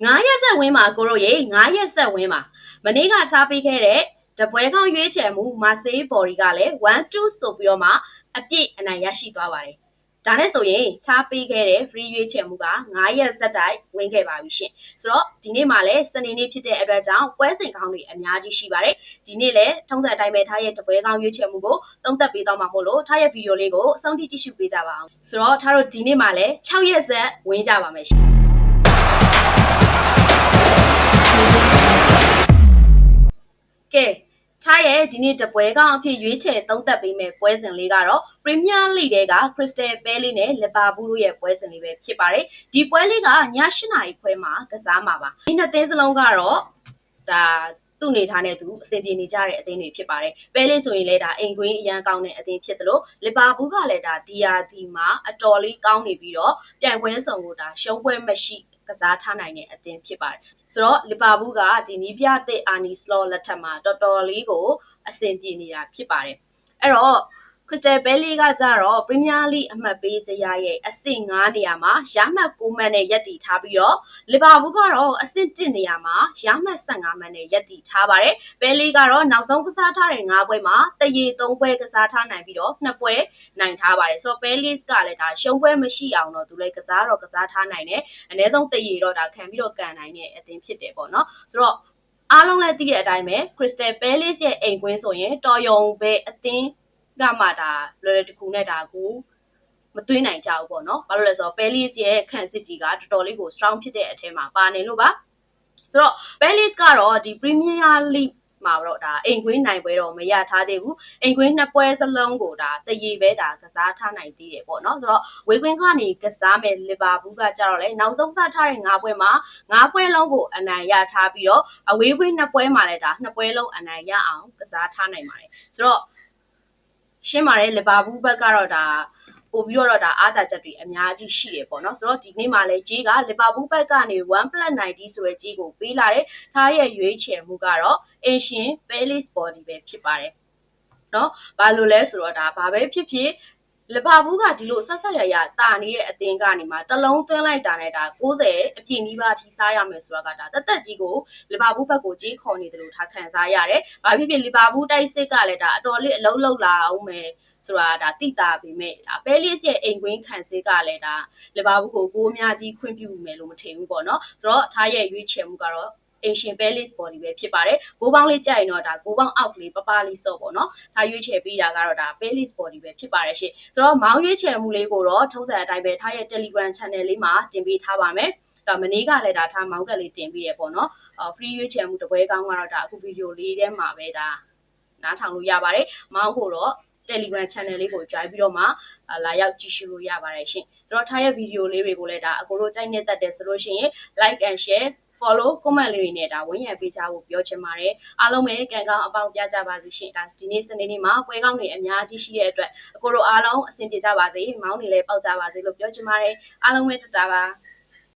9ရက်ဆက်ဝင်းမှာကိုရိုရေ9ရက်ဆက်ဝင်းမှာမနေ့ကထားပေးခဲ့တဲ့တပွဲကောင်းရွေးချယ်မှုမာဆေးဘော်ရီကလည်း1 2ဆိုပြီးတော့မှအပြည့်အနိုင်ရရှိသွားပါတယ်။ဒါနဲ့ဆိုရင်ထားပေးခဲ့တဲ့ free ရွေးချယ်မှုက9ရက်ဆက်တိုက်ဝင်ခဲ့ပါပြီရှင်။ဆိုတော့ဒီနေ့မှလည်းစနေနေ့ဖြစ်တဲ့အတွက်ကြောင့်ပွဲစဉ်ကောင်းတွေအများကြီးရှိပါတယ်။ဒီနေ့လည်းထုံးစံအတိုင်းပဲထားရဲ့တပွဲကောင်းရွေးချယ်မှုကိုသုံးသပ်ပေးတော့မှာမို့လို့ထားရဲ့ဗီဒီယိုလေးကိုအဆုံးထိကြည့်ရှုပေးကြပါအောင်။ဆိုတော့ထားတို့ဒီနေ့မှလည်း6ရက်ဆက်ဝင်ကြပါမယ်ရှင်။ ကဲထားရဲ့ဒီနေ့တပွဲကောင်အဖြစ်ရွေးချယ်သုံးသက်ပေးမဲ့ပွဲစဉ်လေးကတော့ Premier League တဲက Crystal Palace နဲ့ Liverpool တို့ရဲ့ပွဲစဉ်လေးပဲဖြစ်ပါတယ်ဒီပွဲလေးကည8နာရီခွဲမှာကစားမှာပါဒီနှစ်သင်းစလုံးကတော့ဒါ သူ့နေထားနဲ့သူအဆင်ပြေနေကြတဲ့အသင်းတွေဖြစ်ပါတယ်။ပဲလေးဆိုရင်လည်းဒါအိမ်ကွင်းအရန်ကောင်းတဲ့အသင်းဖြစ်တယ်လို့လီဗာပူးကလည်းဒါဒီယာဒီမှာအတော်လေးကောင်းနေပြီးတော့ပြိုင်ပွဲစုံကိုဒါရှုံးပွဲမရှိကစားထားနိုင်တဲ့အသင်းဖြစ်ပါတယ်။ဆိုတော့လီဗာပူးကဒီနီးပြသစ်အာနီစလော့လက်ထက်မှာတော်တော်လေးကိုအဆင်ပြေနေတာဖြစ်ပါတယ်။အဲ့တော့ ခရစ်စတယ်ဘဲလီကကြတော့ပရီးမီးယားလိအမှတ်ပေးစရာရဲ့အဆင့်9နေရာမှာရမှတ်6မှတ်နဲ့ရပ်တည်ထားပြီးတော့လီဗာပူးကတော့အဆင့်1နေရာမှာရမှတ်15မှတ်နဲ့ရပ်တည်ထားပါတယ်။ဘဲလီကတော့နောက်ဆုံးကစားထားတဲ့9ပွဲမှာတရေ3ပွဲကစားထားနိုင်ပြီးတော့2ပွဲနိုင်ထားပါတယ်။ဆိုတော့ဘဲလီကလည်းဒါရှုံးပွဲမရှိအောင်တော့သူလည်းကစားတော့ကစားထားနိုင်တယ်။အနည်းဆုံးတရေတော့ဒါခံပြီးတော့ကန်နိုင်တဲ့အသင်းဖြစ်တယ်ပေါ့နော်။ဆိုတော့အားလုံးလည်းသိတဲ့အတိုင်းပဲ Crystal Palace ရဲ့အိမ်ကွင်းဆိုရင်တော်ယုံပဲအသင်း ကမှဒါလွယ်လွယ်တကူနဲ့ဒါကိုမသွင်းနိုင်ကြဘူးပေါ့နော်။ဘာလို့လဲဆိုတော့ Palace ရဲ့ခန့်စစ်ကြီးကတော်တော်လေးကို strong ဖြစ်တဲ့အထက်မှာပါနေလို့ပါ။ဆိုတော့ Palace ကတော့ဒီ Premier League မှာတော့ဒါအိမ်ကွင်းနိုင်ပွဲတော့မရထားသေးဘူးအိမ်ကွင်းနှစ်ပွဲစလုံးကိုဒါတရေပဲဒါကစားထားနိုင်သေးတယ်ပေါ့နော်ဆိုတော့ဝေကွင်းကနေကစားမဲ့လီဗာပူးကကြတော့လေနောက်ဆုံးစားထားတဲ့၅ပွဲမှာ၅ပွဲလုံးကိုအနိုင်ရထားပြီးတော့အဝေးကွင်းနှစ်ပွဲမှာလည်းဒါနှစ်ပွဲလုံးအနိုင်ရအောင်ကစားထားနိုင်ပါတယ်ဆိုတော့ ရှင်းပါတယ်လီဗာပူးဘက်ကတော့ဒါပို့ပြီးတော့ဒါအားသာချက်တွေအများကြီးရှိတယ်ပေါ့နော်ဆိုတော့ဒီနေ့မှလည်းကြီးကလီဗာပူးဘက်ကနေ 1+90 ဆိုတဲ့ကြီးကိုပေးလာတယ်ထားရဲ့ရွေးချယ်မှုကတော့အရှင် Palace Body ပဲဖြစ်ပါတယ်နော်ဘာလို့လဲဆိုတော့ဒါဘာပဲဖြစ်ဖြစ် လီဗာပူးကဒီလိုဆက်ဆက်ရရတာနေတဲ့အသင်းကနေမှတလုံးသွင်းလိုက်တာနဲ့ဒါ60အပြည့်နီးပါးထိစားရမယ်ဆိုတာကဒါတက်တက်ကြီးကိုလီဗာပူးဘက်ကိုကြီးခေါ်နေတယ်လို့ထားခံစားရတယ်။ဘာဖြစ်ဖြစ်လီဗာပူးတိုက်စစ်ကလည်းဒါအတော်လေးအလုံးလုံးလာအောင်မယ်ဆိုတာဒါတိတာပေမဲ့ဒါပဲလစ်ရဲ့အိမ်ကွင်းခံစစ်ကလည်းဒါလီဗာပူးကိုကိုအများကြီးခွင့်ပြုမယ်လို့မထင်ဘူးပေါ့နော်။ဆိုတော့ထားရဲ့ရွေးချယ်မှုကတော့ အင်ရှင် Palace body ပဲဖြစ်ပါတယ်။ကိုပေါင်းလေးကြိုက်ရင်တော့ဒါကိုပေါင်းအောက်ကလေးပပလေးစော့ပေါ့နော်။ဒါရွေးချယ်ပေးတာကတော့ဒါ Palace body ပဲဖြစ်ပါတယ်ရှင်။ဆိုတော့မောင်းရွေးချယ်မှုလေးကိုတော့ထုံးစံအတိုင်းပဲထားရဲ့ Telegram channel လေးမှာတင်ပေးထားပါမယ်။ဒါမနေ့ကလည်းဒါထားမောင်းကလေးတင်ပြီးရပေါ့နော်။ free ရွေးချယ်မှုတပွဲကောင်းကတော့ဒါအခုဗီဒီယိုလေးထဲမှာပဲဒါနားထောင်လို့ရပါတယ်။မောင်းကိုတော့ Telegram channel လေးကို join ပြီးတော့မှလာရောက်ကြည့်ရှုလို့ရပါတယ်ရှင်။ဆိုတော့ထားရဲ့ဗီဒီယိုလေးတွေကိုလည်းဒါအကိုတို့ကြိုက်နေတတ်တယ်ဆိုလို့ရှိရင် like and share follow comment လေးတွေနဲ့ဒါဝန်ရံပေးချဖို့ပြောချင်ပါတယ်အားလုံးပဲကံကောင်းအပေါင်းပြကြပါစေရှင်ဒါဒီနေ့စနေနေ့မှာပွဲကောင်းတွေအများကြီးရှိတဲ့အတွက်အကိုတို့အားလုံးအဆင်ပြေကြပါစေမောင်းနေလဲပေါက်ကြပါစေလို့ပြောချင်ပါတယ်အားလုံးပဲတတာပါ